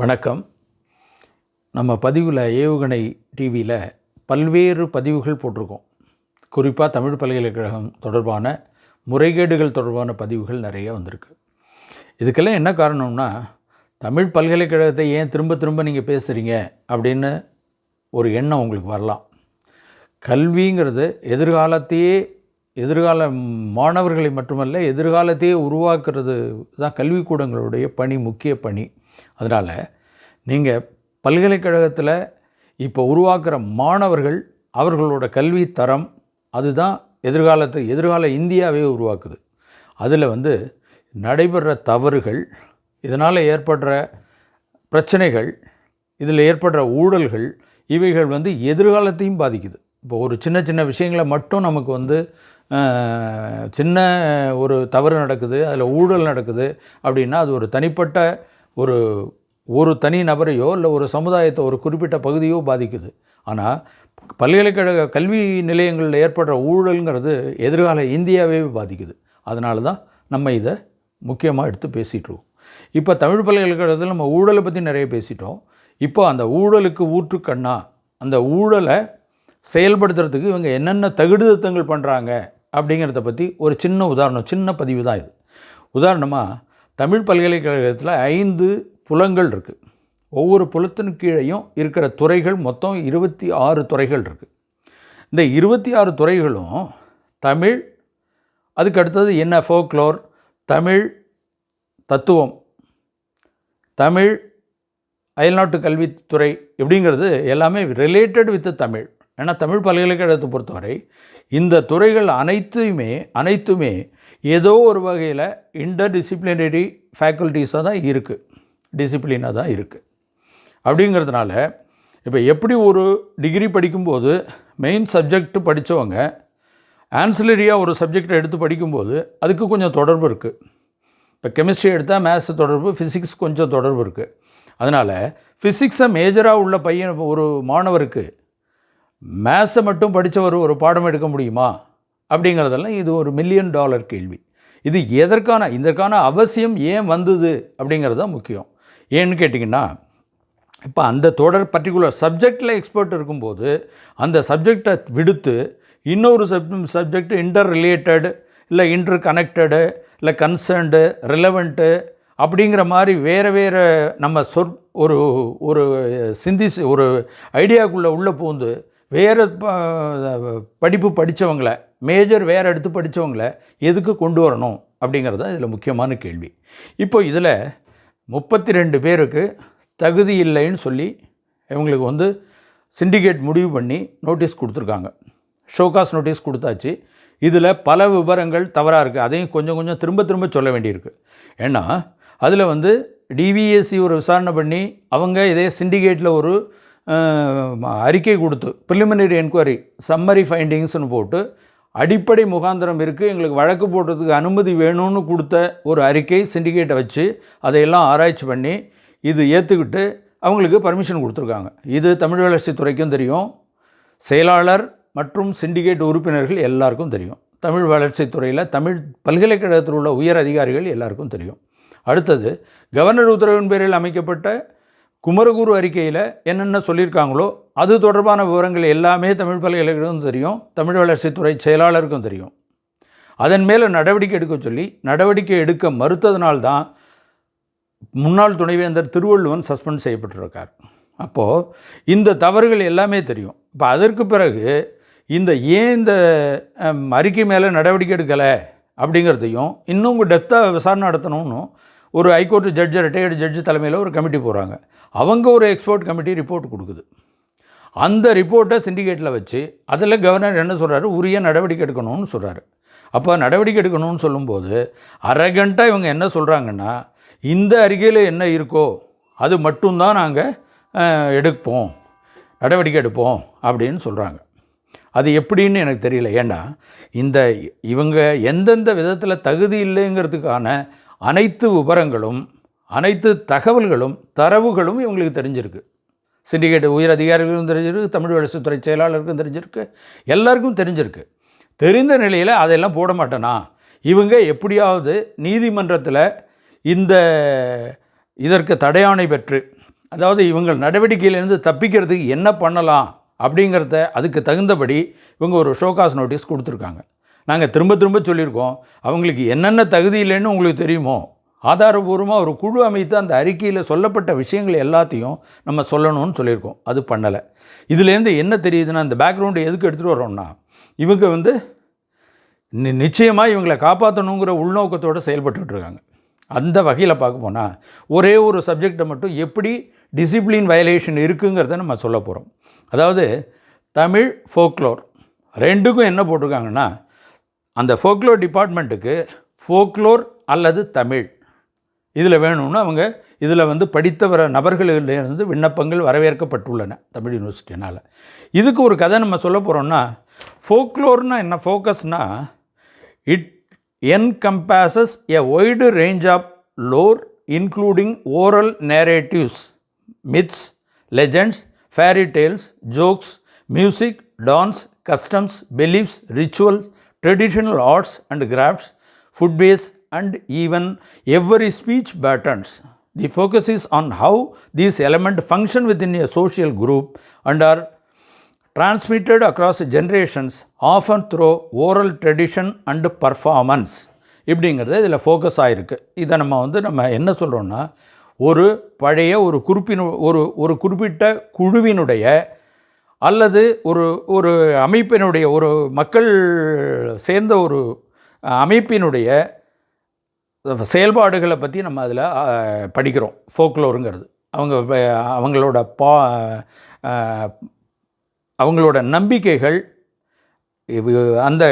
வணக்கம். நம்ம பதிவில் ஏவுகணை டிவியில் பல்வேறு பதிவுகள் போட்டிருக்கோம். குறிப்பாக தமிழ் பல்கலைக்கழகம் தொடர்பான முறைகேடுகள் தொடர்பான பதிவுகள் நிறைய வந்திருக்கு. இதுக்கெல்லாம் என்ன காரணம்னா தமிழ் பல்கலைக்கழகத்தை ஏன் திரும்ப திரும்ப நீங்கள் பேசுகிறீங்க அப்படின்னு ஒரு எண்ணம் உங்களுக்கு வரலாம். கல்விங்கிறது எதிர்காலத்தையே எதிர்கால மாணவர்களை மட்டுமல்ல எதிர்காலத்தையே உருவாக்குறது தான் கல்விக்கூடங்களுடைய பணி முக்கிய பணி. அதனால் நீங்கள் பல்கலைக்கழகத்தில் இப்போ உருவாக்குற மாணவர்கள் அவர்களோட கல்வி தரம் அதுதான் எதிர்காலத்தை எதிர்கால இந்தியாவே உருவாக்குது. அதில் வந்து நடைபெற தவறுகள் இதனால் ஏற்படுற பிரச்சனைகள் இதில் ஏற்படுற ஊழல்கள் இவைகள் வந்து எதிர்காலத்தையும் பாதிக்குது. இப்போ ஒரு சின்ன சின்ன விஷயங்களை மட்டும் நமக்கு வந்து சின்ன ஒரு தவறு நடக்குது அதில் ஊழல் நடக்குது அப்படின்னா அது ஒரு தனிப்பட்ட ஒரு ஒரு தனி நபரையோ இல்லை ஒரு சமுதாயத்தை ஒரு குறிப்பிட்ட பகுதியோ பாதிக்குது. ஆனால் பல்கலைக்கழக கல்வி நிலையங்களில் ஏற்படுற ஊழல்ங்கிறது எதிர்கால இந்தியாவே பாதிக்குது. அதனால தான் நம்ம இதை முக்கியமாக எடுத்து பேசிகிட்ருக்கோம் இப்போ தமிழ் பல்கலைக்கழகத்தில் நம்ம ஊழலை பற்றி நிறைய பேசிட்டோம். இப்போ அந்த ஊழலுக்கு ஊற்றுக்கண்ணா அந்த ஊழலை செயல்படுத்துறதுக்கு இவங்க என்னென்ன தகுடுதத்தங்கள் பண்ணுறாங்க அப்படிங்கிறத பற்றி ஒரு சின்ன உதாரணம் சின்ன பதிவு தான் இது. உதாரணமாக தமிழ் பல்கலைக்கழகத்தில் ஐந்து புலங்கள் இருக்குது ஒவ்வொரு புலத்தின் கீழேயும் இருக்கிற துறைகள் மொத்தம் இருபத்தி ஆறு துறைகள் இருக்குது இந்த இருபத்தி ஆறு துறைகளும் தமிழ் அதுக்கு அடுத்தது என்ன? ஃபோக்லோர் தமிழ் தத்துவம் தமிழ் அயல்நாட்டு கல்வித்துறை இப்படிங்கிறது எல்லாமே ரிலேட்டட் வித் தமிழ். ஏன்னா தமிழ் பல்கலைக்கழகத்தை பொறுத்தவரை இந்த துறைகள் அனைத்துமே அனைத்துமே ஏதோ ஒரு வகையில் இன்டர் டிசிப்ளினரி ஃபேக்கல்ட்டிஸாக தான் இருக்குது டிசிப்ளினாக தான் இருக்குது அப்படிங்கிறதுனால இப்போ எப்படி ஒரு டிகிரி படிக்கும்போது மெயின் சப்ஜெக்ட் படித்தவங்க ஆன்சிலரியாக ஒரு சப்ஜெக்டை எடுத்து படிக்கும்போது அதுக்கு கொஞ்சம் தொடர்பு இருக்குது இப்போ கெமிஸ்ட்ரி எடுத்தால் மேத்ஸ் தொடர்பு ஃபிசிக்ஸ் கொஞ்சம் தொடர்பு இருக்குது அதனால் ஃபிசிக்ஸை மேஜராக உள்ள பையன் ஒரு மாணவருக்கு மேத்ஸை மட்டும் படித்தவர் ஒரு பாடம் எடுக்க முடியுமா? அப்படிங்கிறதெல்லாம் இது ஒரு மில்லியன் டாலர் கேள்வி. இது எதற்கான இதற்கான அவசியம் ஏன் வந்தது அப்படிங்கிறது தான் முக்கியம். ஏன்னு கேட்டிங்கன்னா இப்போ அந்த தொடர் பர்டிகுலர் சப்ஜெக்டில் எக்ஸ்பர்ட் இருக்கும்போது அந்த சப்ஜெக்டை விடுத்து இன்னொரு சப் சப்ஜெக்ட் இன்டர் ரிலேட்டட் இல்லை இன்டர் கனெக்டடு இல்லை கன்சர்ன்டு ரிலவெண்ட்டு அப்படிங்கிற மாதிரி வேறு வேறு நம்ம சொற் ஒரு ஒரு சிந்திஸ் ஒரு ஐடியாக்குள்ளே உள்ளே பூந்து வேறு படிப்பு படித்தவங்கள மேஜர் வேறு எடுத்து படித்தவங்கள எதுக்கு கொண்டு வரணும் அப்படிங்கிறது தான் இதில் முக்கியமான கேள்வி. இப்போ இதில் முப்பத்தி ரெண்டு பேருக்கு தகுதி இல்லைன்னு சொல்லி இவங்களுக்கு வந்து சிண்டிகேட் முடிவு பண்ணி நோட்டீஸ் கொடுத்துருக்காங்க. ஷோகாஸ் நோட்டீஸ் கொடுத்தாச்சு. இதில் பல விவரங்கள் தவறாக இருக்குது. அதையும் கொஞ்சம் கொஞ்சம் திரும்ப திரும்ப சொல்ல வேண்டியிருக்கு. ஏன்னா அதில் வந்து டிவிஎஸ்சி ஒரு விசாரணை பண்ணி அவங்க இதே சிண்டிகேட்டில் ஒரு அறிக்கை கொடுத்து ப்ரிலிமினரி என்கொயரி சம்மரி ஃபைண்டிங்ஸ்னு போட்டு அடிப்படை முகாந்திரம் இருக்குது எங்களுக்கு வழக்கு போடுறதுக்கு அனுமதி வேணும்னு கொடுத்த ஒரு அறிக்கை சிண்டிகேட்டை வச்சு அதையெல்லாம் ஆராய்ச்சி பண்ணி இது ஏற்றுக்கிட்டு அவங்களுக்கு பர்மிஷன் கொடுத்துருக்காங்க. இது தமிழ் வளர்ச்சி துறைக்கும் தெரியும். செயலாளர் மற்றும் சிண்டிகேட் உறுப்பினர்கள் எல்லாருக்கும் தெரியும். தமிழ் வளர்ச்சி துறையில் தமிழ் பல்கலைக்கழகத்தில் உள்ள உயர் அதிகாரிகள் எல்லாருக்கும் தெரியும். அடுத்தது கவர்னர் உத்தரவின் பேரில் அமைக்கப்பட்ட குமரகுரு அறிக்கையில் என்னென்ன சொல்லியிருக்காங்களோ அது தொடர்பான விவரங்கள் எல்லாமே தமிழ் பல்கலைக்கழகம் தெரியும் தமிழ் வளர்ச்சித்துறை செயலாளருக்கும் தெரியும். அதன் மேலே நடவடிக்கை எடுக்க சொல்லி நடவடிக்கை எடுக்க மறுத்ததினால்தான் முன்னாள் துணைவேந்தர் திருவள்ளுவன் சஸ்பெண்ட் செய்யப்பட்டிருக்கார். அப்போது இந்த தவறுகள் எல்லாமே தெரியும். இப்போ அதற்கு பிறகு இந்த ஏன் இந்த அறிக்கை மேலே நடவடிக்கை எடுக்கலை அப்படிங்கிறதையும் இன்னும் உங்கள் டெப்த்தாக விசாரணை நடத்தணும்னு ஒரு ஹைகோர்ட்டு ஜட்ஜு ரிட்டையர்டு ஜட்ஜு தலைமையில் ஒரு கமிட்டி போகிறாங்க அவங்க ஒரு எக்ஸ்போர்ட் கமிட்டி ரிப்போர்ட் கொடுக்குது. அந்த ரிப்போர்ட்டை சிண்டிகேட்டில் வச்சு அதில் கவர்னர் என்ன சொல்கிறாரு உரிய நடவடிக்கை எடுக்கணும்னு சொல்கிறாரு அப்போ நடவடிக்கை எடுக்கணும்னு சொல்லும்போது அரகண்ட்டாக இவங்க என்ன சொல்கிறாங்கன்னா இந்த அறிக்கையில் என்ன இருக்கோ அது மட்டும்தான் நாங்கள் எடுப்போம். நடவடிக்கை எடுப்போம் அப்படின்னு சொல்கிறாங்க அது எப்படின்னு எனக்கு தெரியல. ஏன்னா இந்த இவங்க எந்தெந்த விதத்தில் தகுதி இல்லைங்கிறதுக்கான அனைத்து விவரங்களும் அனைத்து தகவல்களும் தரவுகளும் இவங்களுக்கு தெரிஞ்சிருக்கு. சிண்டிகேட் உயர் அதிகாரிகளுக்கும் தெரிஞ்சிருக்கு தமிழ் வளர்ச்சித்துறை செயலாளருக்கும் தெரிஞ்சிருக்கு எல்லாருக்கும் தெரிஞ்சிருக்கு. தெரிந்த நிலையில் அதெல்லாம் போட மாட்டேனா? இவங்க எப்படியாவது நீதிமன்றத்தில் இந்த இதற்கு தடையாணை பெற்று அதாவது இவங்கள் நடவடிக்கையிலேருந்து தப்பிக்கிறதுக்கு என்ன பண்ணலாம் அப்படிங்கிறத அதுக்கு தகுந்தபடி இவங்க ஒரு ஷோகாஸ் நோட்டீஸ் கொடுத்துருக்காங்க. நாங்கள் திரும்ப திரும்ப சொல்லியிருக்கோம் அவங்களுக்கு என்னென்ன தகுதி இல்லைன்னு உங்களுக்கு தெரியுமோ ஆதாரபூர்வமாக ஒரு குழு அமைத்து அந்த அறிக்கையில் சொல்லப்பட்ட விஷயங்கள் எல்லாத்தையும் நம்ம சொல்லணும்னு சொல்லியிருக்கோம். அது பண்ணலை. இதுலேருந்து என்ன தெரியுதுன்னா அந்த பேக்ரவுண்டு எதுக்கு எடுத்துகிட்டு வரோம்னா இவங்க வந்து நி நிச்சயமாக இவங்களை காப்பாற்றணுங்கிற உள்நோக்கத்தோடு செயல்பட்டுட்டு இருக்காங்க. அந்த வகையில் பார்க்க போனால் ஒரே ஒரு சப்ஜெக்டை மட்டும் எப்படி டிசிப்ளின் வயலேஷன் இருக்குங்கிறத நம்ம சொல்ல போகிறோம் அதாவது தமிழ் ஃபோக்லோர் ரெண்டுக்கும் என்ன போட்டிருக்காங்கன்னா அந்த ஃபோக்லோர் டிபார்ட்மெண்ட்டுக்கு ஃபோக்லோர் அல்லது தமிழ். இதில் வேணும்னு அவங்க இதில் வந்து படித்த வர நபர்களிலிருந்து விண்ணப்பங்கள் வரவேற்கப்பட்டுள்ளன தமிழ் யூனிவர்சிட்டினால் இதுக்கு ஒரு கதை நம்ம சொல்ல போகிறோம்னா ஃபோக்லோர்னால் என்ன ஃபோக்கஸ்னால் it encompasses a wide range of lore including oral narratives myths legends fairy tales jokes music dance customs beliefs rituals traditional arts and crafts, foodways, and even every speech patterns. The focus is on how these elements function within a social group and are transmitted across generations, often through oral tradition and performance இப்படிங்கிறது இதில் focus ஆகிருக்கு இதை நம்ம வந்து நம்ம என்ன சொல்கிறோன்னா ஒரு பழைய ஒரு குறிப்பின் ஒரு ஒரு குறிப்பிட்ட குழுவினுடைய அல்லது ஒரு ஒரு அமைப்பினுடைய ஒரு மக்கள் சேர்ந்த ஒரு அமைப்பினுடைய செயல்பாடுகளை பற்றி நம்ம அதில் படிக்கிறோம். ஃபோக்லோருங்கிறது அவங்க அவங்களோட பா அவங்களோட நம்பிக்கைகள் அந்த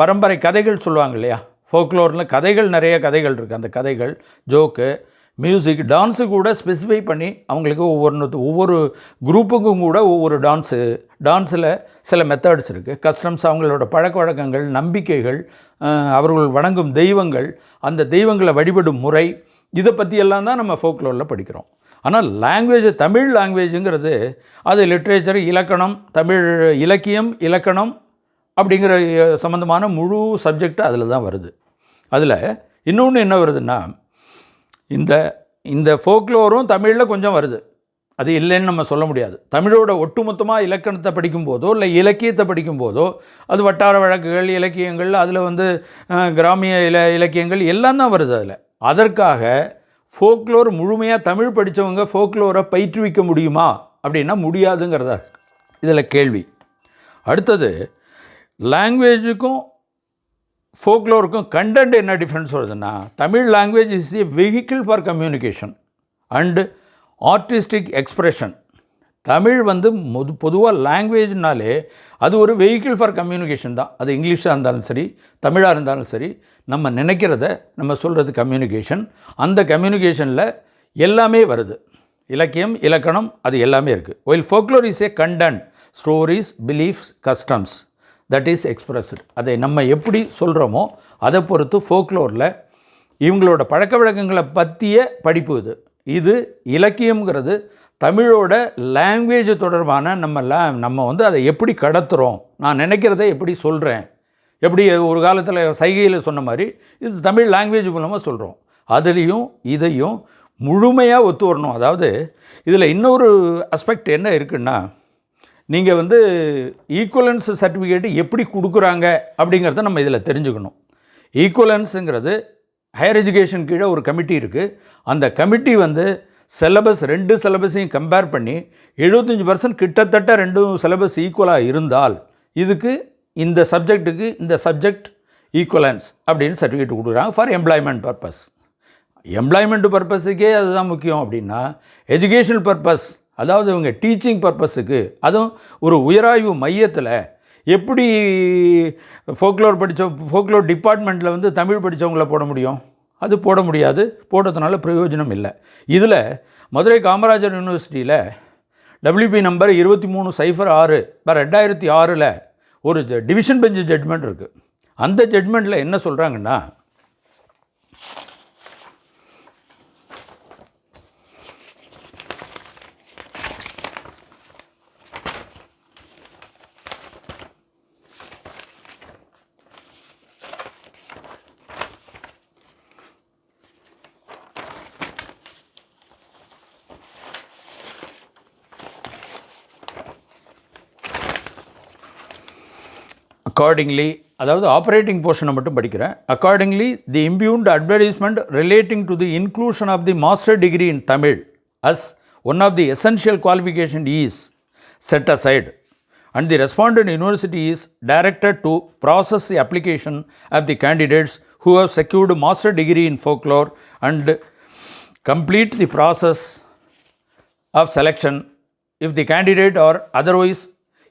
பரம்பரை கதைகள் சொல்லுவாங்க இல்லையா? ஃபோக்லோரில் கதைகள் நிறைய கதைகள் இருக்குது அந்த கதைகள் ஜோக்கு மியூசிக் டான்ஸு கூட ஸ்பெசிஃபை பண்ணி அவங்களுக்கு ஒவ்வொன்று ஒவ்வொரு குரூப்புக்கும் கூட ஒவ்வொரு டான்ஸு டான்ஸில் சில மெத்தட்ஸ் இருக்குது கஸ்டம்ஸ் அவங்களோட பழக்க வழக்கங்கள் நம்பிக்கைகள் அவர்கள் வணங்கும் தெய்வங்கள் அந்த தெய்வங்களை வழிபடும் முறை இதை பற்றியெல்லாம் தான் நம்ம ஃபோக்லோரில் படிக்கிறோம். ஆனால் லாங்குவேஜ் தமிழ் லாங்குவேஜுங்கிறது அது லிட்ரேச்சர் இலக்கணம் தமிழ் இலக்கியம் இலக்கணம் அப்படிங்கிற சம்மந்தமான முழு சப்ஜெக்ட் அதில் தான் வருது. அதில் இன்னொன்று என்ன வருதுன்னா இந்த இந்த ஃபோக்லோரும் தமிழில் கொஞ்சம் வருது. அது இல்லைன்னு நம்ம சொல்ல முடியாது. தமிழோட ஒட்டுமொத்தமாக இலக்கணத்தை படிக்கும்போதோ இல்லை இலக்கியத்தை படிக்கும்போதோ அது வட்டார வழக்குகள் இலக்கியங்கள் அதில் வந்து கிராமிய இல இலக்கியங்கள் எல்லாம் தான் வருது அதில். அதற்காக ஃபோக்லோர் முழுமையாக தமிழ் படித்தவங்க ஃபோக்லோரை பயிற்றுவிக்க முடியுமா? அப்படின்னா முடியாதுங்கிறத இதில் கேள்வி. அடுத்தது லாங்குவேஜுக்கும் ஃபோக்லோருக்கும் கண்டென்ட் என்ன டிஃப்ரென்ஸ் வருதுன்னா Tamil language is a vehicle for communication and artistic expression Tamil வந்து முது பொதுவாக லாங்குவேஜ்னாலே அது ஒரு வெஹிக்கிள் ஃபார் கம்யூனிகேஷன் தான். அது இங்கிலீஷாக இருந்தாலும் சரி தமிழாக இருந்தாலும் சரி நம்ம நினைக்கிறத நம்ம சொல்கிறது கம்யூனிகேஷன் அந்த கம்யூனிகேஷனில் எல்லாமே வருது. இலக்கியம் இலக்கணம் அது எல்லாமே இருக்குது while folklore is a content stories beliefs customs that is expressed அதை நம்ம எப்படி சொல்கிறோமோ அதை பொறுத்து ஃபோக்லோரில் இவங்களோட பழக்க வழக்கங்களை பற்றிய படிப்பு இது. இது இலக்கியம்ங்கிறது தமிழோட லாங்குவேஜ் தொடர்பான நம்ம லே நம்ம வந்து அதை எப்படி கடத்துகிறோம் நான் நினைக்கிறத எப்படி சொல்கிறேன் எப்படி ஒரு காலத்தில் சைகையில் சொன்ன மாதிரி இது தமிழ் லாங்குவேஜ் மூலமாக சொல்கிறோம் அதுலேயும் இதையும் முழுமையாக ஒத்து வரணும். அதாவது இதில் இன்னொரு அஸ்பெக்ட் என்ன இருக்குன்னா நீங்கள் வந்து ஈக்குவலன்ஸ் சர்டிஃபிகேட்டு எப்படி கொடுக்குறாங்க அப்படிங்கிறத நம்ம இதில் தெரிஞ்சுக்கணும். ஈக்குவலன்ஸுங்கிறது ஹையர் எஜுகேஷன் கீழே ஒரு கமிட்டி இருக்குது அந்த கமிட்டி வந்து சிலபஸ் ரெண்டு சிலபஸையும் கம்பேர் பண்ணி எழுபத்தஞ்சி பர்சன்ட் கிட்டத்தட்ட ரெண்டும் சிலபஸ் ஈக்குவலாக இருந்தால் இதுக்கு இந்த சப்ஜெக்ட்டுக்கு இந்த சப்ஜெக்ட் ஈக்குவலன்ஸ் அப்படின்னு சர்டிஃபிகேட் கொடுக்குறாங்க ஃபார் எம்ப்ளாய்மெண்ட் பர்பஸ் எம்ப்ளாய்மெண்ட் பர்பஸுக்கே அதுதான் முக்கியம் அப்படின்னா எஜுகேஷனல் பர்பஸ் அதாவது இவங்க டீச்சிங் பர்பஸுக்கு அதுவும் ஒரு உயராய்வு மையத்தில் எப்படி ஃபோக்லோர் படித்த ஃபோக்லோர் டிபார்ட்மெண்ட்டில் வந்து தமிழ் படித்தவங்கள போட முடியும்? அது போட முடியாது. போடுறதுனால பிரயோஜனம் இல்லை. இதில் மதுரை காமராஜர் யூனிவர்சிட்டியில் டபிள்யூபி நம்பர் இருபத்தி மூணு சைஃபர் ஆறு பர் ரெண்டாயிரத்தி ஆறில் ஒரு டிவிஷன் பெஞ்சு ஜட்மெண்ட் இருக்குது அந்த ஜட்மெண்ட்டில் என்ன சொல்கிறாங்கன்னா அக்கார்டிங்லி அதாவது ஆப்ரேட்டிங் போர்ஷனை மட்டும் படிக்கிறேன் accordingly the impugned advertisement relating to the inclusion of the master degree in Tamil as one of the essential qualification is set aside and the respondent university is directed to process the application of the candidates who have secured master degree in folklore and complete the process of selection if the candidate or otherwise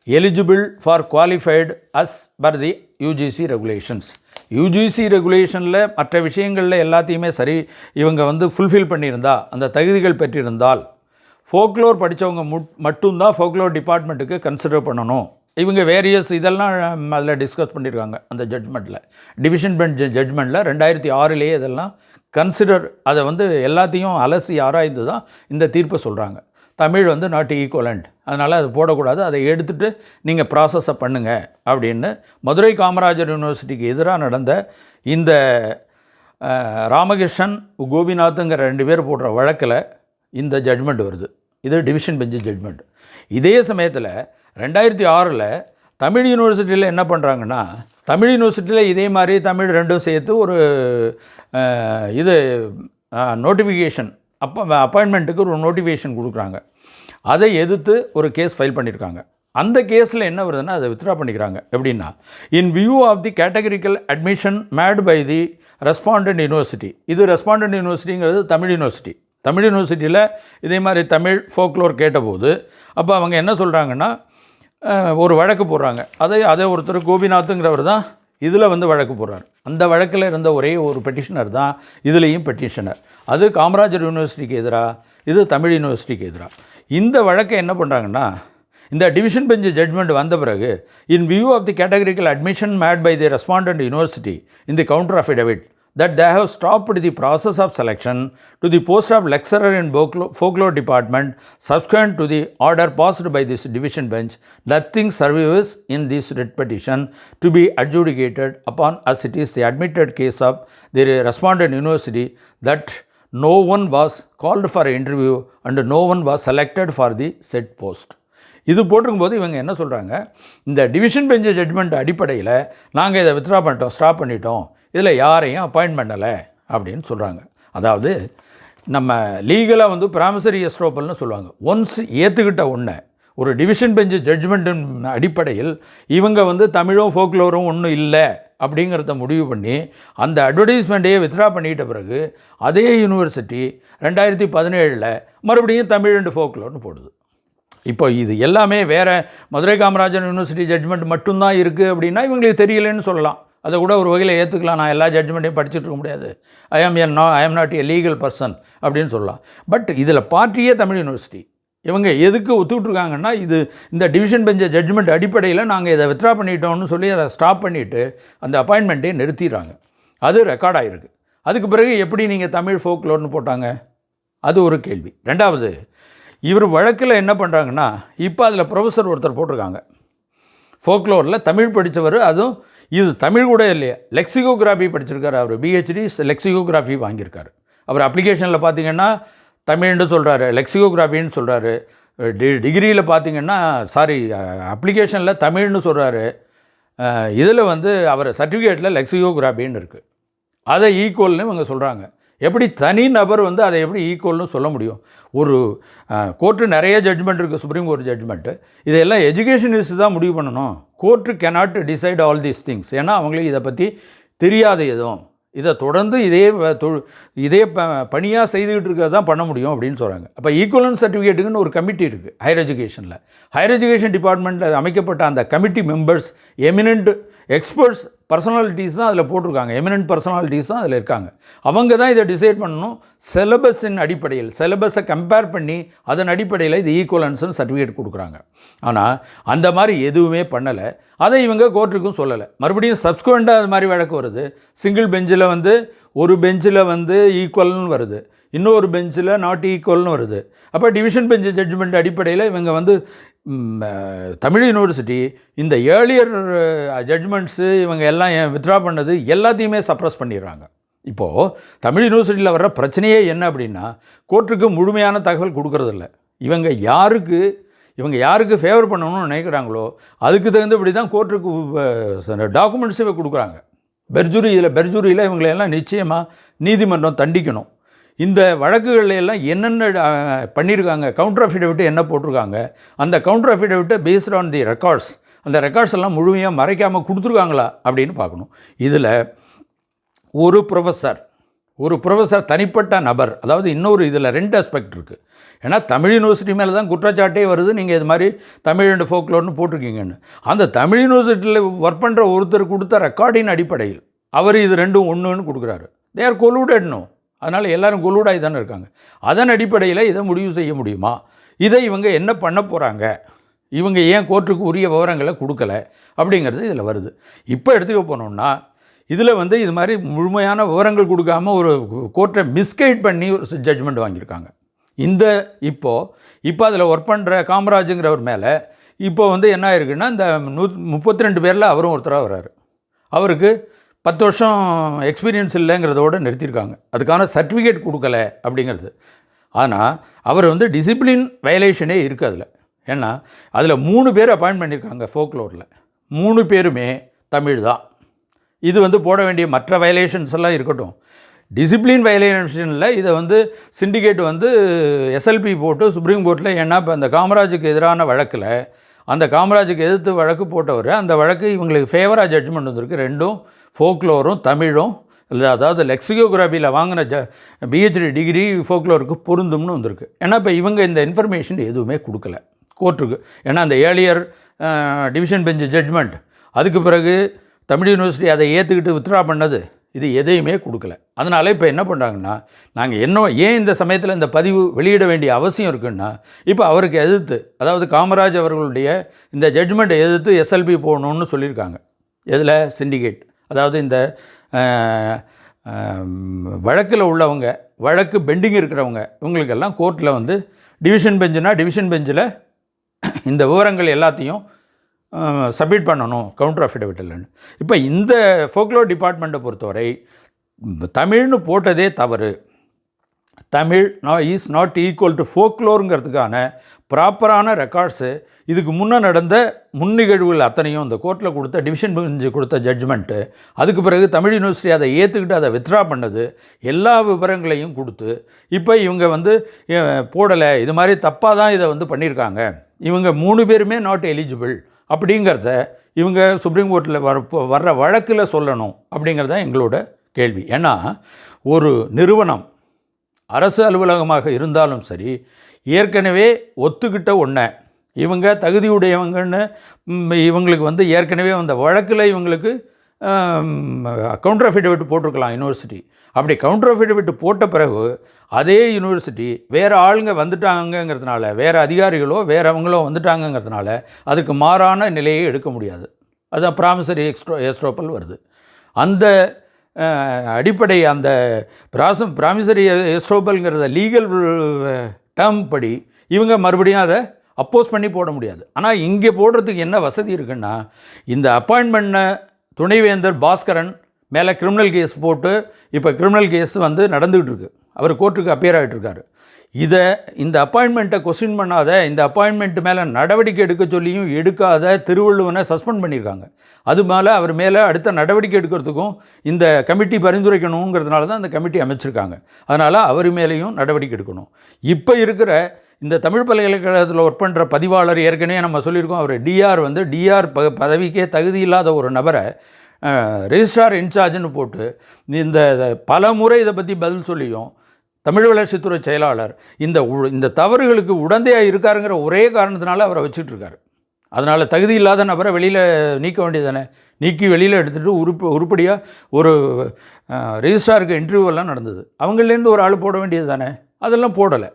eligible for qualified as per the UGC regulations UGC ரெகுலேஷனில் மற்ற விஷயங்களில் எல்லாத்தையுமே சரி இவங்க வந்து fulfil பண்ணியிருந்தா அந்த தகுதிகள் பெற்றிருந்தால் ஃபோக்லோர் படித்தவங்க முட் மட்டும்தான் ஃபோக்லோர் டிபார்ட்மெண்ட்டுக்கு கன்சிடர் பண்ணணும். இவங்க வேரியஸ் இதெல்லாம் அதில் டிஸ்கஸ் பண்ணியிருக்காங்க அந்த ஜட்மெண்ட்டில் டிவிஷன் பெஞ்ச் ஜட்மெண்ட்டில் ரெண்டாயிரத்தி ஆறுலேயே இதெல்லாம் கன்சிடர் அதை வந்து எல்லாத்தையும் அலசி ஆராய்ந்து தான் இந்த தீர்ப்பை சொல்கிறாங்க தமிழ் வந்து நாட் ஈக்குவலண்ட் அதனால் அது போடக்கூடாது. அதை எடுத்துகிட்டு நீங்கள் ப்ராசஸை பண்ணுங்கள் அப்படின்னு மதுரை காமராஜர் யூனிவர்சிட்டிக்கு எதிராக நடந்த இந்த ராமகிருஷ்ணன் கோபிநாத்துங்கிற ரெண்டு பேர் போடுற வழக்கில் இந்த ஜட்மெண்ட் வருது. இது டிவிஷன் பெஞ்சு ஜட்மெண்ட் இதே சமயத்தில் ரெண்டாயிரத்தி ஆறில் தமிழ் யூனிவர்சிட்டியில் என்ன பண்ணுறாங்கன்னா தமிழ் யூனிவர்சிட்டியில் இதே மாதிரி தமிழ் ரெண்டும் சேர்த்து ஒரு இது நோட்டிஃபிகேஷன் அப்போ அப்பாயின்மெண்ட்டுக்கு ஒரு நோட்டிஃபிகேஷன் கொடுக்குறாங்க. அதை எதிர்த்து ஒரு கேஸ் ஃபைல் பண்ணியிருக்காங்க அந்த கேஸில் என்ன வருதுன்னா அதை வித்ட்ரா பண்ணிக்கிறாங்க. எப்படின்னா in view of the categorical admission made by the respondent university இது ரெஸ்பாண்டன்ட் யூனிவர்சிட்டிங்கிறது தமிழ் யூனிவர்சிட்டி தமிழ் யூனிவர்சிட்டியில் இதே மாதிரி தமிழ் ஃபோக்லோர் கேட்டபோது அப்போ அவங்க என்ன சொல்கிறாங்கன்னா ஒரு வழக்கு போடுறாங்க. அதே அதே ஒருத்தர் கோபிநாத்துங்கிறவர் தான் இதில் வந்து வழக்கு போடுறார். அந்த வழக்கில் இருந்த ஒரே ஒரு பெட்டிஷனர் தான் இதுலேயும் பெட்டிஷனர் அது காமராஜர் யூனிவர்சிட்டிக்கு எதிராக இது தமிழ் யூனிவர்சிட்டிக்கு எதிராக இந்த வழக்கை என்ன பண்ணுறாங்கன்னா இந்த டிவிஷன் பெஞ்ச் ஜட்மெண்ட் வந்த பிறகு in view of the categorical admission made by the respondent university in the counter affidavit that they have stopped the process of selection to the post of lecturer in folklore, folklore department subsequent to the order passed by this division bench nothing survives in this writ petition to be adjudicated upon as it is the admitted case of the respondent university that no one was called for interview and no one was selected for the set post. இது போட்டிருக்கும்போது இவங்க என்ன சொல்கிறாங்க இந்த division bench judgement அடிப்படையில் நாங்கள் இதை withdraw பண்ணிட்டோம் ஸ்டாப் பண்ணிட்டோம். இதில் யாரையும் அப்பாயின்ட் பண்ணலை அப்படின்னு சொல்கிறாங்க அதாவது நம்ம லீகலாக வந்து ப்ராமிசரி எஸ்ட்ரோப்பல்னு சொல்லுவாங்க. ஒன்ஸ் ஏற்றுக்கிட்ட ஒன்று ஒரு டிவிஷன் பெஞ்சு ஜட்ஜ்மெண்ட்டின் அடிப்படையில் இவங்க வந்து தமிழும் ஃபோக்லோரும் ஒன்றும் இல்லை அப்படிங்கிறத முடிவு பண்ணி அந்த அட்வர்டைஸ்மெண்ட்டையே வித்ட்ரா பண்ணிட்ட பிறகு அதே யூனிவர்சிட்டி ரெண்டாயிரத்தி பதினேழில் மறுபடியும் தமிழ் அண்டு ஃபோக்லோர்னு போடுது. இப்போ இது எல்லாமே வேறு மதுரை காமராஜர் யூனிவர்சிட்டி ஜட்ஜ்மெண்ட் மட்டும்தான் இருக்குது அப்படின்னா இவங்களுக்கு தெரியலன்னு சொல்லலாம். அதை கூட ஒரு வகையில் ஏற்றுக்கலாம் நான் எல்லா ஜட்ஜ்மெண்ட்டையும் படிச்சுட்டு இருக்க முடியாது. ஐ ஆம் என் நா ஐ am not a legal person அப்படின்னு சொல்லலாம். பட் இதில் பார்ட்டியே தமிழ் யூனிவர்சிட்டி இவங்க எதுக்கு ஒத்துக்கிட்டுருக்காங்கன்னா இது இந்த டிவிஷன் பெஞ்ச ஜட்ஜ்மெண்ட் அடிப்படையில் நாங்கள் இதை வித்ட்ரா பண்ணிட்டோம்னு சொல்லி அதை ஸ்டாப் பண்ணிவிட்டு அந்த அப்பாயின்மெண்ட்டே நிறுத்திடுறாங்க. அது ரெக்கார்ட் ஆகிருக்கு அதுக்கு பிறகு எப்படி நீங்கள் தமிழ் ஃபோக்லோர்னு போட்டாங்க? அது ஒரு கேள்வி. ரெண்டாவது இவர் வழக்கில் என்ன பண்ணுறாங்கன்னா இப்போ அதில் ப்ரொஃபஸர் ஒருத்தர் போட்டிருக்காங்க. ஃபோக்லோரில் தமிழ் படித்தவர் அதுவும் இது தமிழ் கூட இல்லையா லெக்சிகோகிராஃபி படிச்சிருக்காரு அவர் பிஹெச்டி லெக்சிகோகிராஃபி வாங்கியிருக்காரு. அவர் அப்ளிகேஷனில் பார்த்தீங்கன்னா தமிழ்னு சொல்கிறாரு லெக்சிகோகிராஃபின்னு சொல்கிறாரு டி டிகிரியில் பார்த்தீங்கன்னா சாரி அப்ளிகேஷனில் தமிழ்னு சொல்கிறாரு இதில் வந்து அவர் சர்டிஃபிகேட்டில் லெக்சிகோகிராஃபின்னு இருக்குது அதை ஈக்குவல்னு இவங்க சொல்கிறாங்க எப்படி தனி நபர் வந்து அதை எப்படி ஈக்குவல்னு சொல்ல முடியும்? ஒரு கோர்ட்டு நிறைய ஜட்ஜ்மெண்ட் இருக்குது சுப்ரீம் கோர்ட் ஜட்ஜ்மெண்ட்டு இதையெல்லாம் எஜுகேஷனிஸ்ட் தான் முடிவு பண்ணணும். Court cannot decide all these things ஏன்னா அவங்களுக்கு இதை பற்றி தெரியாது எதுவும். இதை தொடர்ந்து இதே இதே ப பணியாக செய்துக்கிட்டு இருக்கிறது தான் பண்ண முடியும் அப்படின்னு சொல்கிறாங்க அப்போ ஈக்குவலன்ஸ் சர்டிஃபிகேட்டுக்குன்னு ஒரு கமிட்டி இருக்குது ஹையர் எஜுகேஷனில் ஹையர் எஜுகேஷன் டிபார்ட்மெண்ட்டில் அமைக்கப்பட்ட அந்த committee members eminent experts personalities தான் அதில் போட்டிருக்காங்க. எமினன்ட் பர்சனாலிட்டிஸ் தான் அதில் இருக்காங்க. அவங்க தான் இதை டிசைட் பண்ணணும். சிலபஸின் அடிப்படையில் சிலபஸை கம்பேர் பண்ணி அதன் அடிப்படையில் இது ஈக்குவலன்ஸ்னு சர்டிஃபிகேட் கொடுக்குறாங்க. ஆனால் அந்த மாதிரி எதுவுமே பண்ணலை. அதை இவங்க கோர்ட்டுக்கும் சொல்லலை. மறுபடியும் சப்ஸ்குவெண்ட்டாக அது மாதிரி வழக்கு வருது. சிங்கிள் பெஞ்சில் வந்து ஒரு பெஞ்சில் வந்து ஈக்குவல்னு வருது. இன்னொரு பெஞ்சில் நாட் ஈக்குவல்னு வருது. அப்போ டிவிஷன் பெஞ்சு ஜட்ஜ்மெண்ட் அடிப்படையில் இவங்க வந்து தமிழ் யூனிவர்சிட்டி இந்த ஏர்லியர் ஜட்ஜ்மெண்ட்ஸு இவங்க எல்லாம் வித்ட்ரா பண்ணது எல்லாத்தையுமே சப்ரஸ் பண்ணிடுறாங்க. இப்போது தமிழ் யூனிவர்சிட்டியில் வர்ற பிரச்சனையே என்ன அப்படின்னா கோர்ட்டுக்கு முழுமையான தகவல் கொடுக்கறதில்ல. இவங்க யாருக்கு இவங்க யாருக்கு ஃபேவர் பண்ணணும்னு நினைக்கிறாங்களோ அதுக்கு தகுந்தபடி தான் கோர்ட்டுக்கு டாக்குமெண்ட்ஸே கொடுக்குறாங்க. பெர்ஜுரி இதில் பெர்ஜுரியில் எல்லாம் நிச்சயமாக நீதிமன்றம் தண்டிக்கணும். இந்த வழக்குகள் எல்லாம் என்னென்ன பண்ணியிருக்காங்க கவுண்டர் அஃபிடவிட்டு என்ன போட்டிருக்காங்க? அந்த கவுண்டர் அஃபிடவிட்டை பேஸ்ட் ஆன் தி ரெக்கார்ட்ஸ் அந்த ரெக்கார்ட்ஸ் எல்லாம் முழுமையாக மறைக்காமல் கொடுத்துருக்காங்களா அப்படின்னு பார்க்கணும். இதில் ஒரு ப்ரொஃபஸர் ஒரு ப்ரொஃபஸர் தனிப்பட்ட நபர் அதாவது இன்னொரு இதில் ரெண்டு அஸ்பெக்ட் இருக்குது ஏன்னா தமிழ் யூனிவர்சிட்டி மேலே தான் குற்றச்சாட்டே வருது. நீங்கள் இது மாதிரி தமிழ் அண்ட் ஃபோக்லோர்னு போட்டிருக்கீங்கன்னு. அந்த தமிழ் யூனிவர்சிட்டியில் ஒர்க் பண்ணுற ஒருத்தர் கொடுத்த ரெக்கார்டின் அடிப்படையில் அவர் இது ரெண்டும் ஒன்றுன்னு கொடுக்குறாரு. தேர் கொலூடட்னும் அதனால் எல்லோரும் கொலூடாகி தானே இருக்காங்க. அதன் அடிப்படையில் இதை முடிவு செய்ய முடியுமா? இதை இவங்க என்ன பண்ண போகிறாங்க இவங்க ஏன் கோர்ட்டுக்கு உரிய விவரங்களை கொடுக்கல? அப்படிங்கிறது இதில் வருது. இப்போ எடுத்துக்க போனோம்னா இதில் வந்து இது மாதிரி முழுமையான விவரங்கள் கொடுக்காம ஒரு கோர்ட்டை மிஸ்கைட் பண்ணி ஒரு ஜட்ஜ்மெண்ட் வாங்கியிருக்காங்க. இந்த இப்போது இப்போ அதில் ஒர்க் பண்ணுற காமராஜுங்கிறவர் மேலே இப்போ வந்து என்ன ஆயிருக்குன்னா இந்த நூ முப்பத்தி ரெண்டு பேரில் அவரும் ஒருத்தராக வர்றாரு. அவருக்கு பத்து வருஷம் எக்ஸ்பீரியன்ஸ் இல்லைங்கிறதோட நிறுத்தியிருக்காங்க. அதுக்கான சர்டிஃபிகேட் கொடுக்கல அப்படிங்கிறது. ஆனால் அவர் வந்து டிசிப்ளின் வயலேஷனே இருக்குது அதில். ஏன்னா அதில் மூணு பேர் அப்பாயின்ட் பண்ணியிருக்காங்க ஃபோக்லோரில் மூணு பேருமே தமிழ் தான். இது வந்து போட வேண்டிய மற்ற வயலேஷன்ஸ் எல்லாம் இருக்கட்டும். டிசிப்ளின் வயலேஷனில் இதை வந்து சிண்டிகேட் வந்து எஸ்எல்பி போட்டு சுப்ரீம் கோர்ட்டில் ஏன்னா இப்போ அந்த காமராஜுக்கு எதிரான வழக்கில் அந்த காமராஜுக்கு எதிர்த்து வழக்கு போட்டவர் அந்த வழக்கு இவங்களுக்கு ஃபேவராக ஜட்ஜ்மெண்ட் வந்திருக்கு. ரெண்டும் ஃபோக்லோரும் தமிழும் இல்லை அதாவது லெக்ஸிகோகிராஃபியில் வாங்கின ஜ பிஹெச்டி டிகிரி ஃபோக்லோருக்கு பொருந்தும்னு வந்திருக்கு. ஏன்னா இப்போ இவங்க இந்த இன்ஃபர்மேஷன் எதுவுமே கொடுக்கல. கோர்ட்டுக்கு ஏன்னா அந்த ஏழியர் டிவிஷன் பெஞ்ச் ஜட்ஜ்மெண்ட் அதுக்கு பிறகு தமிழ் யூனிவர்சிட்டி அதை ஏற்றுக்கிட்டு வித்ட்ரா பண்ணது இது எதையுமே கொடுக்கல. அதனால் இப்போ என்ன பண்ணுறாங்கன்னா நாங்கள் என்ன ஏன் இந்த சமயத்தில் இந்த பதிவு வெளியிட வேண்டிய அவசியம் இருக்குன்னா இப்போ அவருக்கு எதிர்த்து அதாவது காமராஜ் அவர்களுடைய இந்த ஜட்ஜ்மெண்ட்டை எதிர்த்து எஸ்எல்பி போகணுன்னு சொல்லியிருக்காங்க. எதில்? சிண்டிகேட் அதாவது இந்த வழக்கில் உள்ளவங்க வழக்கு பெண்டிங் இருக்கிறவங்க இவங்களுக்கெல்லாம் கோர்ட்டில் வந்து டிவிஷன் பெஞ்சுனா டிவிஷன் பெஞ்சில் இந்த விவரங்கள் எல்லாத்தையும் சப்மிட் பண்ணணும் கவுண்டர் அஃபிடவிட்டில்னு இப்போ இந்த ஃபோக்லோர் டிபார்ட்மெண்ட்டை பொறுத்தவரை தமிழ்னு போட்டதே தவறு. தமிழ் நா இஸ் நாட் ஈக்குவல் டு ஃபோக்லோருங்கிறதுக்கான ப்ராப்பரான ரெக்கார்ட்ஸு. இதுக்கு முன்னே நடந்த முன்னிகழ்வுகள் அத்தனையும் இந்த கோர்ட்டில் கொடுத்த டிவிஷன் பெஞ்சு கொடுத்த ஜட்ஜ்மெண்ட்டு அதுக்கு பிறகு தமிழ் யூனிவர்சிட்டி அதை ஏற்றுக்கிட்டு அதை வித்ரா பண்ணது எல்லா விவரங்களையும் கொடுத்து இப்போ இவங்க வந்து போடலை இது மாதிரி தப்பாக தான் இதை வந்து பண்ணியிருக்காங்க. இவங்க மூணு பேருமே நாட் எலிஜிபிள் அப்படிங்கிறத இவங்க சுப்ரீம் கோர்ட்டில் வர வர்ற வழக்கில் சொல்லணும் அப்படிங்கிறது தான் எங்களோட கேள்வி. ஏன்னா ஒரு நிறுவனம் அரசு அலுவலகமாக இருந்தாலும் சரி ஏற்கனவே ஒத்துக்கிட்ட ஒன்றை இவங்க தகுதியுடையவங்கன்னு இவங்களுக்கு வந்து ஏற்கனவே அந்த வழக்கில் இவங்களுக்கு கவுண்டர் அஃபிடவிட் போட்டிருக்கலாம் யூனிவர்சிட்டி அப்படி கவுண்டர் அஃபிடவிட் போட்ட பிறகு அதே யூனிவர்சிட்டி வேறு ஆளுங்க வந்துட்டாங்கங்கிறதுனால வேறு அதிகாரிகளோ வேறு அவங்களோ வந்துட்டாங்கங்கிறதுனால அதுக்கு மாறான நிலையை எடுக்க முடியாது. அதுதான் ப்ராமிசரி எக்ஸ்ட்ரோ எஸ்ட்ரோப்பல் வருது. அந்த அடிப்படை அந்த ப்ராசம் ப்ராமிசரி எஸ்ட்ரோபல்ங்கிறத லீகல் டேர்ம் படி இவங்க மறுபடியும் அதை அப்போஸ் பண்ணி போட முடியாது. ஆனால் இங்கே போடுறதுக்கு என்ன வசதி இருக்குன்னா இந்த அப்பாயின்மெண்ட்டை துணைவேந்தர் பாஸ்கரன் மேலே கிரிமினல் கேஸ் போட்டு இப்போ கிரிமினல் கேஸ் வந்து நடந்துகிட்டு இருக்குது அவர் கோர்ட்டுக்கு அப்பியர் ஆகிட்டுருக்காரு இதை இந்த அப்பாயின்மெண்ட்டை கொஸ்டின் பண்ணாத இந்த அப்பாயின்மெண்ட் மேலே நடவடிக்கை எடுக்க சொல்லியும் எடுக்காத திருவள்ளுவனை சஸ்பெண்ட் பண்ணியிருக்காங்க. அது மேலே அவர் மேலே அடுத்த நடவடிக்கை எடுக்கிறதுக்கும் இந்த கமிட்டி பரிந்துரைக்கணுங்கிறதுனால தான் அந்த கமிட்டி அமைச்சிருக்காங்க. அதனால் அவர் மேலேயும் நடவடிக்கை எடுக்கணும். இப்போ இருக்கிற இந்த தமிழ் பல்கலைக்கழகத்தில் ஒர்க் பண்ணுற பதிவாளர் ஏற்கனவே நம்ம சொல்லியிருக்கோம். அவர் டிஆர் வந்து டிஆர் ப பதவிக்கே தகுதி இல்லாத ஒரு நபரை ரெஜிஸ்ட்ரார் இன்சார்ஜ்னு போட்டு இந்த பல முறை இதை பற்றி பதில் சொல்லியும் தமிழ் வளர்ச்சித்துறை செயலாளர் இந்த உ- இந்த தவறுகளுக்கு உடந்தையாக இருக்காருங்கிற ஒரே காரணத்தினால அவரை வச்சுட்டு இருக்காரு அதனால் தகுதி இல்லாத நபரை வெளியில் நீக்க வேண்டியதானே நீக்கி வெளியில் எடுத்துகிட்டு உருப்பு உருப்படியாக ஒரு ரெஜிஸ்ட்ராருக்கு இன்டர்வியூவெல்லாம் நடந்தது. அவங்கள்லேருந்து ஒரு ஆள் போட வேண்டியது தானே அதெல்லாம் போடலை.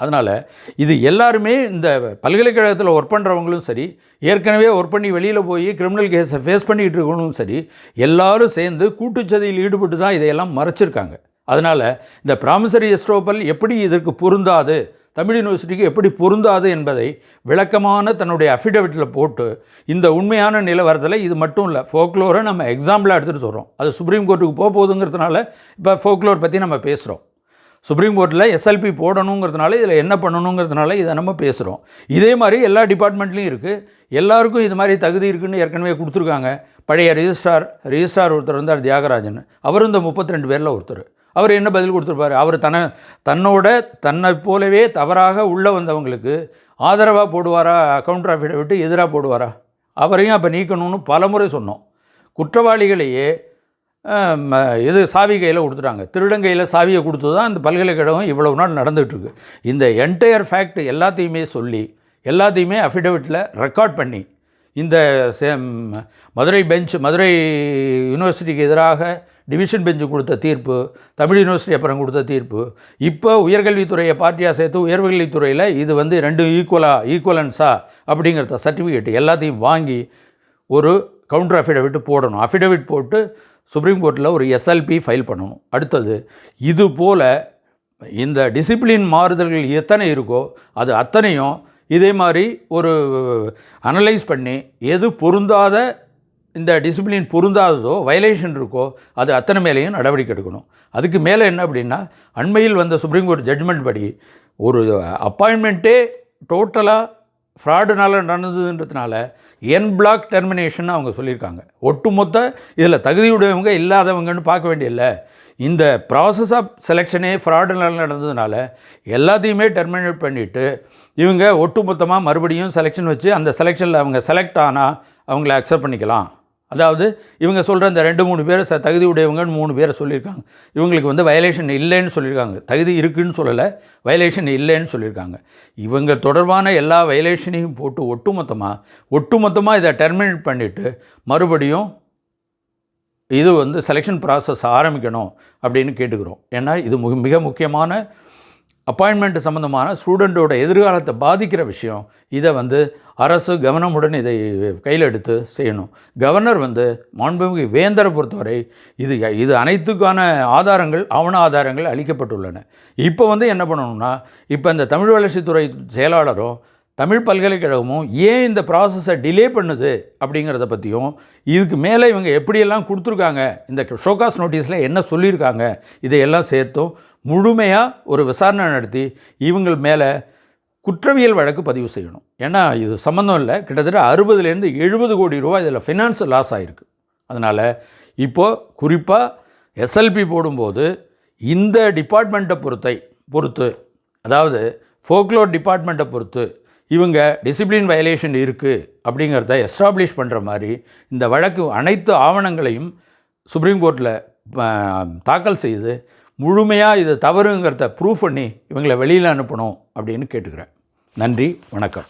அதனால் இது எல்லாருமே இந்த பல்கலைக்கழகத்தில் ஒர்க் பண்ணுறவங்களும் சரி ஏற்கனவே ஒர்க் பண்ணி வெளியில் போய் கிரிமினல் கேஸை ஃபேஸ் பண்ணிகிட்டு இருக்கவங்களும் சரி எல்லோரும் சேர்ந்து கூட்டுச்சதியில் ஈடுபட்டு தான் இதையெல்லாம் மறைச்சிருக்காங்க. அதனால் இந்த ப்ராமிசரி எஸ்ட்ரோபல் எப்படி இதற்கு பொருந்தாது தமிழ் யூனிவர்சிட்டிக்கு எப்படி பொருந்தாது என்பதை விளக்கமான தன்னுடைய அஃபிடவிட்டில் போட்டு இந்த உண்மையான நிலவரத்தில் இது மட்டும் இல்லை ஃபோக்லோரை நம்ம எக்ஸாம்பிளாக எடுத்துகிட்டு சொல்கிறோம் அது சுப்ரீம் கோர்ட்டுக்கு போக போகுதுங்கிறதுனால இப்போ ஃபோக்லோர் பற்றி நம்ம பேசுகிறோம் சுப்ரீம் கோர்ட்டில் எஸ்எல்பி போடணுங்கிறதுனால இதில் என்ன பண்ணணுங்கிறதுனால இதை நம்ம பேசுகிறோம் இதே மாதிரி எல்லா டிபார்ட்மெண்ட்லேயும் இருக்குது எல்லாருக்கும் இது மாதிரி தகுதி இருக்குதுன்னு ஏற்கனவே கொடுத்துருக்காங்க. பழைய ரிஜிஸ்ட்ரார் ரிஜிஸ்ட்ரார் ஒருத்தர் இருந்தார் தியாகராஜன். அவரும் இந்த முப்பத்தி ரெண்டு பேரில் ஒருத்தர். அவர் என்ன பதில் கொடுத்துருப்பாரு? அவர் தன்னை தன்னோட தன்னை போலவே தவறாக உள்ளே வந்தவங்களுக்கு ஆதரவாக போடுவாரா? கவுண்டர் அஃபிடவிட்டு எதிராக போடுவாரா? அவரையும் அப்போ நீக்கணும்னு பலமுறை சொன்னோம். குற்றவாளிகளையே இது சாவி கையில் கொடுத்துட்டாங்க. திருடங்கையில் சாவியை கொடுத்து தான் இந்த பல்கலைக்கழகம் இவ்வளவு நாள் நடந்துகிட்ருக்கு இந்த என்டையர் ஃபேக்ட் எல்லாத்தையுமே சொல்லி எல்லாத்தையுமே அஃபிடவிட்டில் ரெக்கார்ட் பண்ணி இந்த சேம் மதுரை பெஞ்ச் மதுரை யூனிவர்சிட்டிக்கு எதிராக டிவிஷன் பெஞ்சு கொடுத்த தீர்ப்பு தமிழ் யூனிவர்சிட்டி அப்புறம் கொடுத்த தீர்ப்பு. இப்போ உயர்கல்வித்துறையை பார்ட்டியாக சேர்த்து உயர்கல்வித்துறையில் இது வந்து ரெண்டு ஈக்குவலா ஈக்குவலன்ஸா அப்படிங்கிறத சர்டிஃபிகேட் எல்லாத்தையும் வாங்கி ஒரு கவுண்டர் அஃபிடவிட் போடணும். அஃபிடவிட் போட்டு சுப்ரீம் கோர்ட்டில் ஒரு எஸ்எல்பி ஃபைல் பண்ணணும். அடுத்தது இது போல் இந்த டிசிப்ளின் மாறுதல்கள் எத்தனை இருக்கோ அது அத்தனையும் இதே மாதிரி ஒரு அனலைஸ் பண்ணி எது பொருந்தாத இந்த டிசிப்ளின் பொருந்தாததோ வயலேஷன் இருக்கோ அது அத்தனை மேலேயும் நடவடிக்கை எடுக்கணும். அதுக்கு மேலே என்ன அப்படின்னா அண்மையில் வந்த சுப்ரீம் கோர்ட் ஜட்ஜ்மெண்ட் படி ஒரு அப்பாயின்மெண்ட்டே டோட்டலாக ஃப்ராடுனால் நடந்ததுன்றதுனால என் பிளாக் டெர்மினேஷன் அவங்க சொல்லியிருக்காங்க. ஒட்டுமொத்த இதில் தகுதியுடையவங்க இல்லாதவங்கன்னு பார்க்க வேண்டியதில்லை. இந்த ப்ராசஸ் ஆஃப் செலெக்ஷனே ஃப்ராடுனால் நடந்ததுனால எல்லாத்தையுமே டெர்மினேட் பண்ணிவிட்டு இவங்க ஒட்டுமொத்தமாக மறுபடியும் செலெக்ஷன் வச்சு அந்த செலெக்ஷனில் அவங்க செலக்ட் ஆனால் அவங்கள அக்செப்ட் பண்ணிக்கலாம். அதாவது இவங்க சொல்கிற இந்த ரெண்டு மூணு பேர் ச தகுதி உடையவங்கன்னு மூணு பேரை சொல்லியிருக்காங்க. இவங்களுக்கு வந்து வயலேஷன் இல்லைன்னு சொல்லியிருக்காங்க. தகுதி இருக்குன்னு சொல்லலை வயலேஷன் இல்லைன்னு சொல்லியிருக்காங்க. இவங்க தொடர்பான எல்லா வயலேஷனையும் போட்டு ஒட்டுமொத்தமாக ஒட்டுமொத்தமாக இதை டெர்மினேட் பண்ணிவிட்டு மறுபடியும் இது வந்து செலெக்ஷன் ப்ராசஸ் ஆரம்பிக்கணும் அப்படின்னு கேட்டுக்கிறோம். ஏன்னா இது மிக மிக முக்கியமான அப்பாயின்மெண்ட் சம்மந்தமான ஸ்டூடெண்ட்டோட எதிர்காலத்தை பாதிக்கிற விஷயம் இதை வந்து அரசு கவனமுடன் இதை கையில் எடுத்து செய்யணும். கவர்னர் வந்து மாண்புமிகு வேந்தரை பொறுத்தவரை இது இது அனைத்துக்கான ஆதாரங்கள் ஆவண ஆதாரங்கள் அளிக்கப்பட்டுள்ளன. இப்போ வந்து என்ன பண்ணணும்னா இப்போ இந்த தமிழ் வளர்ச்சித்துறை செயலாளரும் தமிழ் பல்கலைக்கழகமும் ஏன் இந்த ப்ராசஸை டிலே பண்ணுது அப்படிங்கிறத பற்றியும் இதுக்கு மேலே இவங்க எப்படியெல்லாம் கொடுத்துருக்காங்க இந்த ஷோகாஸ் நோட்டீஸில் என்ன சொல்லியிருக்காங்க இதையெல்லாம் சேர்த்தும் முழுமையாக ஒரு விசாரணை நடத்தி இவங்கள் மேலே குற்றவியல் வழக்கு பதிவு செய்யணும். ஏன்னா இது சம்மந்தம் இல்லை. கிட்டத்தட்ட அறுபதுலேருந்து எழுபது கோடி ரூபாய் இதில் ஃபினான்ஸ் லாஸ் ஆகிருக்கு அதனால் இப்போது குறிப்பாக எஸ்எல்பி போடும்போது இந்த டிபார்ட்மெண்ட்டை பொறுத்தை பொறுத்து அதாவது ஃபோக்லோர் டிபார்ட்மெண்ட்டை பொறுத்து இவங்க டிசிப்ளின் வயலேஷன் இருக்குது அப்படிங்கிறத எஸ்டாப்ளிஷ் பண்ணுற மாதிரி இந்த வழக்கு அனைத்து ஆவணங்களையும் சுப்ரீம் கோர்ட்டில் தாக்கல் செய்து முழுமையாக இது தவறுங்கிறத ப்ரூவ் பண்ணி இவங்களை வெளியில் அனுப்பணும் அப்படின்னு கேட்டுக்கிறேன். நன்றி வணக்கம்.